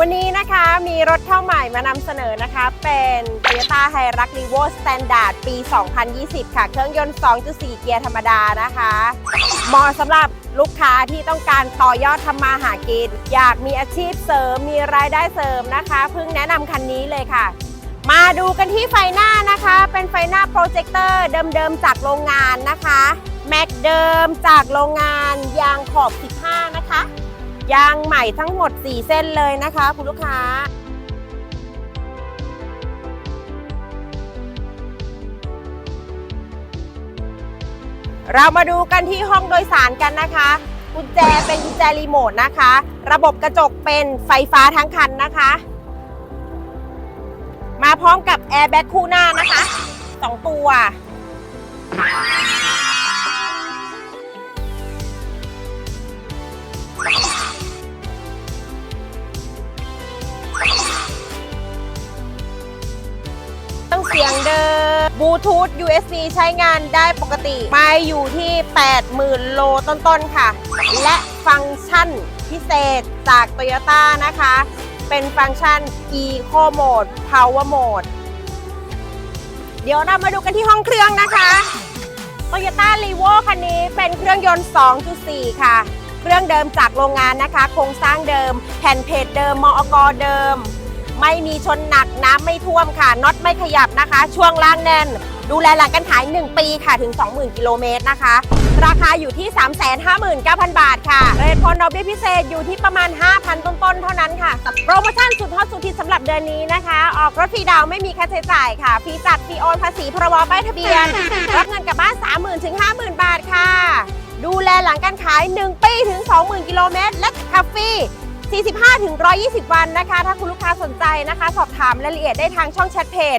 วันนี้นะคะมีรถเข้าใหม่มานำเสนอนะคะ เป็น Toyota Hilux Revo Standard ปี 2020 ค่ะ เครื่องยนต์ 2.4 เกียร์ธรรมดานะคะเหมาะสำหรับลูกค้าที่ต้องการต่อยอดทำมาหากิน อยากมีอาชีพเสริม มีรายได้เสริมนะคะ เพิ่งแนะนำคันนี้เลยค่ะ มาดูกันที่ไฟหน้านะคะ เป็นไฟหน้าโปรเจคเตอร์เดิมๆจากโรงงานนะคะ แม็กเดิมจากโรงงานยางขอบ 15 นะคะ ยางใหม่ทั้งหมด 4 เส้นเลยนะคะ คุณลูกค้าเรามาดูกันที่ห้องโดยสารกันนะคะ กุญแจเป็นกุญแจรีโมทนะคะ ระบบกระจกเป็นไฟฟ้าทั้งคันนะคะ มาพร้อมกับแอร์แบ็คคู่หน้านะคะ 2 ตัว สียงเดิมบลูทูธ USB ใช้งานได้ปกติไม่อยู่ที่ 80,000 โลต้นๆ ค่ะ และฟังก์ชันพิเศษจาก Toyota นะคะ เป็นฟังก์ชัน Eco Mode Power Mode เดี๋ยวเรามาดูกันที่ห้องเครื่องนะคะ Toyota r e v o คันนี้เป็นเครื่องยนต์ 2.4 ค่ะ เครื่องเดิมจากโรงงานนะคะ โครงสร้างเดิม แผ่นเพจเดิม มอกเดิม ไม่มีชนหนักน้ำไม่ท่วมค่ะน็อตไม่ขยับนะคะ ช่วงล่างแน่น ดูแลหลังการขาย 1 ปีค่ะถึง 20,000 กิโลเมตรนะคะ ราคาอยู่ที่ 359,000 บาทค่ะเรทพลดอกเบี้ยพิเศษอยู่ที่ประมาณ 5,000 ต้นๆ เท่านั้นค่ะโปรโมชั่นสุดฮอตสุดฮิตสำหรับเดือนนี้นะคะ ออกรถฟรีดาวไม่มีค่าใช้จ่ายค่ะฟรีจัดฟรีโอนภาษีพรบป้ายทะเบียน รับเงินกลับบ้าน 30,000ถึง50,000 บาทค่ะ ดูแลหลังการขาย 1 ปีถึง 20,000 กิโลเมตรและ 45-120 วันนะคะ ถ้าคุณลูกค้าสนใจนะคะ สอบถามรายละเอียดได้ทางช่องแชทเพจ